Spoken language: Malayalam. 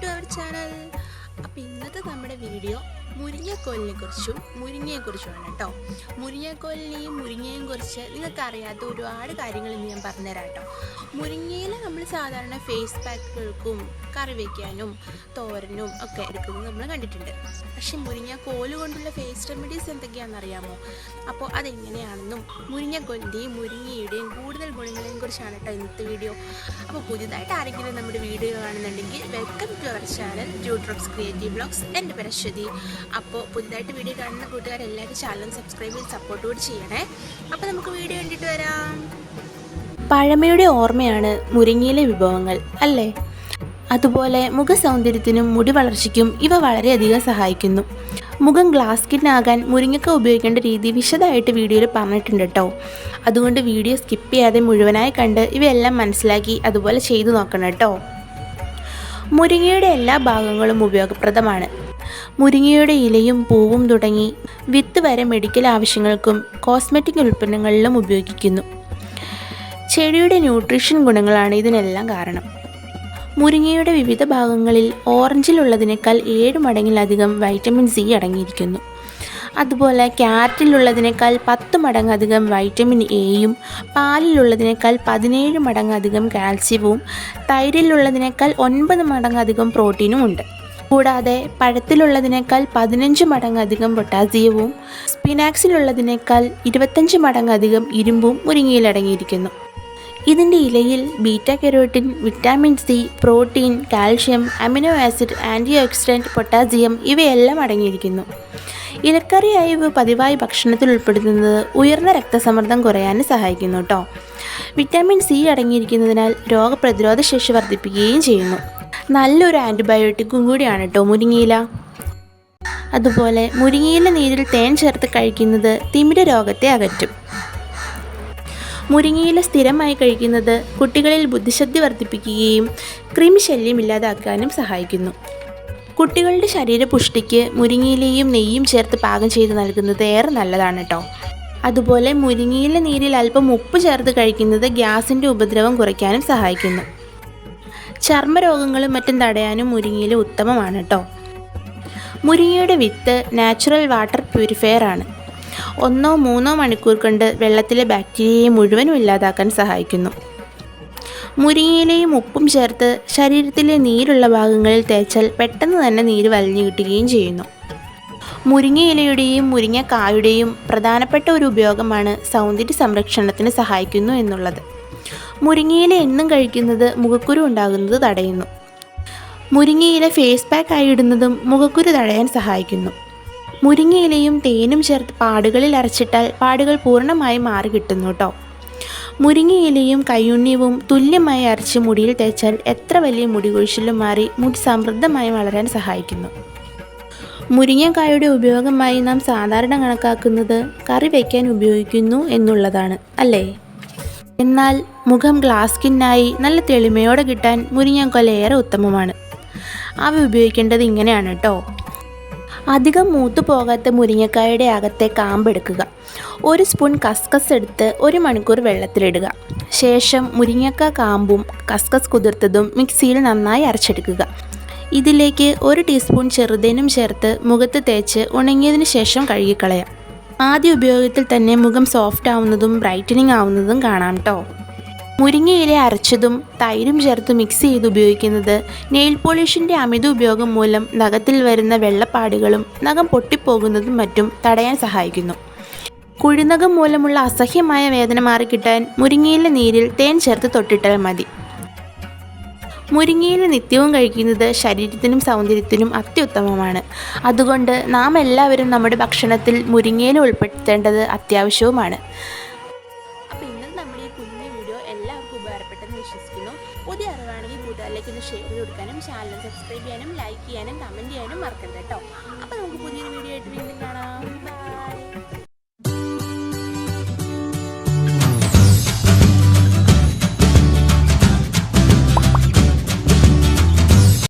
യൂട്യൂബ് ചാനൽ കുറിച്ചും മുരിങ്ങയെ കുറിച്ചുമാണ് കേട്ടോ. മുരിങ്ങക്കോലിനെയും മുരിങ്ങയെയും കുറിച്ച് നിങ്ങൾക്ക് അറിയാത്ത ഒരുപാട് കാര്യങ്ങൾ ഇന്ന് ഞാൻ പറഞ്ഞുതരാം കേട്ടോ. മുരിങ്ങയിൽ നമ്മൾ സാധാരണ ഫേസ് പാക്കുകൾക്കും കറി വയ്ക്കാനും തോരനും ഒക്കെ എടുക്കുന്നത് നമ്മൾ കണ്ടിട്ടുണ്ട്. പക്ഷെ മുരിങ്ങ കോൽ കൊണ്ടുള്ള ഫേസ് റെമഡീസ് എന്തൊക്കെയാണെന്ന് അറിയാമോ? അപ്പോൾ അതെങ്ങനെയാണെന്നും മുരിങ്ങക്കോലിന്റെയും മുരിങ്ങയുടെയും കൂടുതൽ ഗുണങ്ങളെയും കുറിച്ചാണ് കേട്ടോ ഇന്നത്തെ വീഡിയോ. അപ്പോൾ പുതിയതായിട്ട് ആരെങ്കിലും നമ്മുടെ വീഡിയോ കാണുന്നുണ്ടെങ്കിൽ welcome to our channel dew drops creative blogs എന്റെ പേര് അശ്വതി അപ്പോൾ പുതുതായിട്ട് വീഡിയോ കാണുന്ന കൂട്ടുകാരെല്ലാവരും ചാനൽ സബ്സ്ക്രൈബ് ചെയ്ത് സപ്പോർട്ട് കൂടി ചെയ്യണേ. അപ്പോൾ നമുക്ക് വീഡിയോ കണ്ടിട്ട് വരാം. പഴമയുടെ ഓർമ്മയാണ് മുരിങ്ങയിലെ വിഭവങ്ങൾ അല്ലേ? അതുപോലെ മുഖസൗന്ദര്യത്തിനും മുടി വളർച്ചയ്ക്കും ഇവ വളരെയധികം സഹായിക്കുന്നു. മുഖം ഗ്ലാസ് സ്കിന്നാകാൻ മുരിങ്ങക്ക ഉപയോഗിക്കേണ്ട രീതി വിശദമായിട്ട് വീഡിയോയിൽ പറഞ്ഞിട്ടുണ്ട് കേട്ടോ അതുകൊണ്ട് വീഡിയോ സ്കിപ്പ് ചെയ്യാതെ മുഴുവനായി കണ്ട് ഇവയെല്ലാം മനസ്സിലാക്കി അതുപോലെ ചെയ്തു നോക്കണം കേട്ടോ മുരിങ്ങയുടെ എല്ലാ ഭാഗങ്ങളും ഉപയോഗപ്രദമാണ്. മുരിങ്ങയുടെ ഇലയും പൂവും തുടങ്ങി വിത്ത് വരെ മെഡിക്കൽ ആവശ്യങ്ങൾക്കും കോസ്മെറ്റിക് ഉൽപ്പന്നങ്ങളിലും ഉപയോഗിക്കുന്നു. ചെടിയുടെ ന്യൂട്രീഷൻ ഗുണങ്ങളാണ് ഇതിനെല്ലാം കാരണം. മുരിങ്ങയുടെ വിവിധ ഭാഗങ്ങളിൽ ഓറഞ്ചിലുള്ളതിനേക്കാൾ ഏഴ് മടങ്ങിലധികം വൈറ്റമിൻ സി അടങ്ങിയിരിക്കുന്നു. അതുപോലെ ക്യാരറ്റിലുള്ളതിനേക്കാൾ പത്ത് മടങ്ങധികം വൈറ്റമിൻ എയും പാലിലുള്ളതിനേക്കാൾ പതിനേഴ് മടങ്ങധികം കാൽസ്യവും തൈരിലുള്ളതിനേക്കാൾ ഒൻപത് മടങ്ങധികം പ്രോട്ടീനും ഉണ്ട്. കൂടാതെ പഴത്തിലുള്ളതിനേക്കാൾ പതിനഞ്ച് മടങ്ങധികം പൊട്ടാസ്യവും സ്പിനാക്സിലുള്ളതിനേക്കാൾ ഇരുപത്തഞ്ച് മടങ്ങധികം ഇരുമ്പും മുരിങ്ങയിൽ അടങ്ങിയിരിക്കുന്നു ഇതിന്റെ ഇലയിൽ beta carotene vitamin C protein calcium amino acid antioxidant potassium ഇവയെല്ലാം അടങ്ങിയിരിക്കുന്നു. ഇലക്കറിയായി പതിവായി ഭക്ഷണത്തിൽ ഉൾപ്പെടുത്തുന്നത് ഉയർന്ന രക്തസമ്മർദ്ദം കുറയാനും സഹായിക്കുന്നു കേട്ടോ വിറ്റാമിൻ സി അടങ്ങിയിരിക്കുന്നതിനാൽ രോഗപ്രതിരോധ ശേഷി വർദ്ധിപ്പിക്കുകയും ചെയ്യുന്നു. നല്ലൊരു ആന്റിബയോട്ടിക്കും കൂടിയാണ് കേട്ടോ മുരിങ്ങയില. അതുപോലെ മുരിങ്ങയില നീരിൽ തേൻ ചേർത്ത് കഴിക്കുന്നത് തിമിര രോഗത്തെ അകറ്റും. മുരിങ്ങയില സ്ഥിരമായി കഴിക്കുന്നത് കുട്ടികളിൽ ബുദ്ധിശക്തി വർദ്ധിപ്പിക്കുകയും കൃമിശല്യം ഇല്ലാതാക്കാനും സഹായിക്കുന്നു. കുട്ടികളുടെ ശരീരപുഷ്ടിക്ക് മുരിങ്ങയിലയും നെയ്യും ചേർത്ത് പാകം ചെയ്ത് നൽകുന്നത് ഏറെ നല്ലതാണ് കേട്ടോ അതുപോലെ മുരിങ്ങയില നീരിൽ അല്പം ഉപ്പ് ചേർത്ത് കഴിക്കുന്നത് ഗ്യാസിന്റെ ഉപദ്രവം കുറയ്ക്കാനും സഹായിക്കുന്നു. ചർമ്മരോഗങ്ങളും മറ്റും തടയാനും മുരിങ്ങയില ഉത്തമമാണ് കേട്ടോ മുരിങ്ങയുടെ വിത്ത് നാച്ചുറൽ വാട്ടർ പ്യൂരിഫയർ ആണ്. ഒന്നോ മൂന്നോ മണിക്കൂർ കൊണ്ട് വെള്ളത്തിലെ ബാക്ടീരിയയെ മുഴുവനും ഇല്ലാതാക്കാൻ സഹായിക്കുന്നു. മുരിങ്ങയിലയും ഉപ്പും ചേർത്ത് ശരീരത്തിലെ നീരുള്ള ഭാഗങ്ങളിൽ തേച്ചാൽ പെട്ടെന്ന് തന്നെ നീര് വലിഞ്ഞു കിട്ടുകയും ചെയ്യുന്നു. മുരിങ്ങയിലയുടെയും മുരിങ്ങക്കായുടെയും പ്രധാനപ്പെട്ട ഒരു ഉപയോഗമാണ് സൗന്ദര്യ സംരക്ഷണത്തിന് സഹായിക്കുന്നു എന്നുള്ളത്. മുരിങ്ങയില എന്നും കഴിക്കുന്നത് മുഖക്കുരു ഉണ്ടാകുന്നത് തടയുന്നു. മുരിങ്ങയില ഫേസ് പാക്ക് ആയി ഇടുന്നതും മുഖക്കുരു തടയാൻ സഹായിക്കുന്നു. മുരിങ്ങയിലയും തേനും ചേർത്ത് പാടുകളിൽ അരച്ചിട്ടാൽ പാടുകൾ പൂർണമായി മാറി കിട്ടുന്നു കേട്ടോ മുരിങ്ങയിലയും കയ്യുണ്ണിയവും തുല്യമായി അരച്ച് മുടിയിൽ തേച്ചാൽ എത്ര വലിയ മുടി കൊഴിച്ചിലും മാറി മുടി സമൃദ്ധമായി വളരാൻ സഹായിക്കുന്നു. മുരിങ്ങക്കായുടെ ഉപയോഗമായി നാം സാധാരണ കണക്കാക്കുന്നത് കറി വയ്ക്കാൻ ഉപയോഗിക്കുന്നു എന്നുള്ളതാണ് അല്ലേ? എന്നാൽ മുഖം ഗ്ലാസ് സ്കിന്നായി നല്ല തെളിമയോടെ കിട്ടാൻ മുരിങ്ങക്കൊല ഏറെ ഉത്തമമാണ്. അവ ഉപയോഗിക്കേണ്ടത് ഇങ്ങനെയാണ് കേട്ടോ. അധികം മൂത്തു പോകാത്ത മുരിങ്ങക്കായുടെ അകത്തെ കാമ്പെടുക്കുക. ഒരു സ്പൂൺ കസ്കസ് എടുത്ത് ഒരു മണിക്കൂർ വെള്ളത്തിലിടുക. ശേഷം മുരിങ്ങക്ക കാമ്പും കസ്കസ് കുതിർത്തതും മിക്സിയിൽ നന്നായി അരച്ചെടുക്കുക. ഇതിലേക്ക് ഒരു ടീസ്പൂൺ ചെറുതേനും ചേർത്ത് മുഖത്ത് തേച്ച് ഉണങ്ങിയതിന് ശേഷം കഴുകിക്കളയാം. ആദ്യ ഉപയോഗത്തിൽ തന്നെ മുഖം സോഫ്റ്റ് ആവുന്നതും ബ്രൈറ്റനിങ് ആവുന്നതും കാണാം കേട്ടോ മുരിങ്ങയില അരച്ചതും തൈരും ചേർത്ത് മിക്സ് ചെയ്ത് ഉപയോഗിക്കുന്നത് നെയിൽ പോളിഷിന്റെ അമിത ഉപയോഗം മൂലം നഖത്തിൽ വരുന്ന വെള്ളപ്പാടുകളും നഖം പൊട്ടിപ്പോകുന്നതും മറ്റും തടയാൻ സഹായിക്കുന്നു. കുഴിനഖം മൂലമുള്ള അസഹ്യമായ വേദന മാറിക്കിട്ടാൻ മുരിങ്ങയില നീരിൽ തേൻ ചേർത്ത് തൊട്ടിട്ടാൽ മതി. മുരിങ്ങയില നിത്യവും കഴിക്കുന്നത് ശരീരത്തിനും സൗന്ദര്യത്തിനും അത്യുത്തമമാണ്. അതുകൊണ്ട് നാം എല്ലാവരും നമ്മുടെ ഭക്ഷണത്തിൽ മുരിങ്ങയില ഉൾപ്പെടുത്തേണ്ടത് അത്യാവശ്യവുമാണ്. വിശ്വസിക്കുന്നു. പുതിയ അറിവാണെങ്കിൽ കൂട്ടുകാരിലേക്ക് ഒന്ന് ഷെയർ ചെയ്ത് കൊടുക്കാനും ചാനൽ സബ്സ്ക്രൈബ് ചെയ്യാനും ലൈക്ക് ചെയ്യാനും കമന്റ് ചെയ്യാനും മറക്കണ്ട കേട്ടോ. അപ്പോൾ നമുക്ക് പുതിയൊരു വീഡിയോ ആയിട്ട് വീണ്ടും കാണാം. ബൈ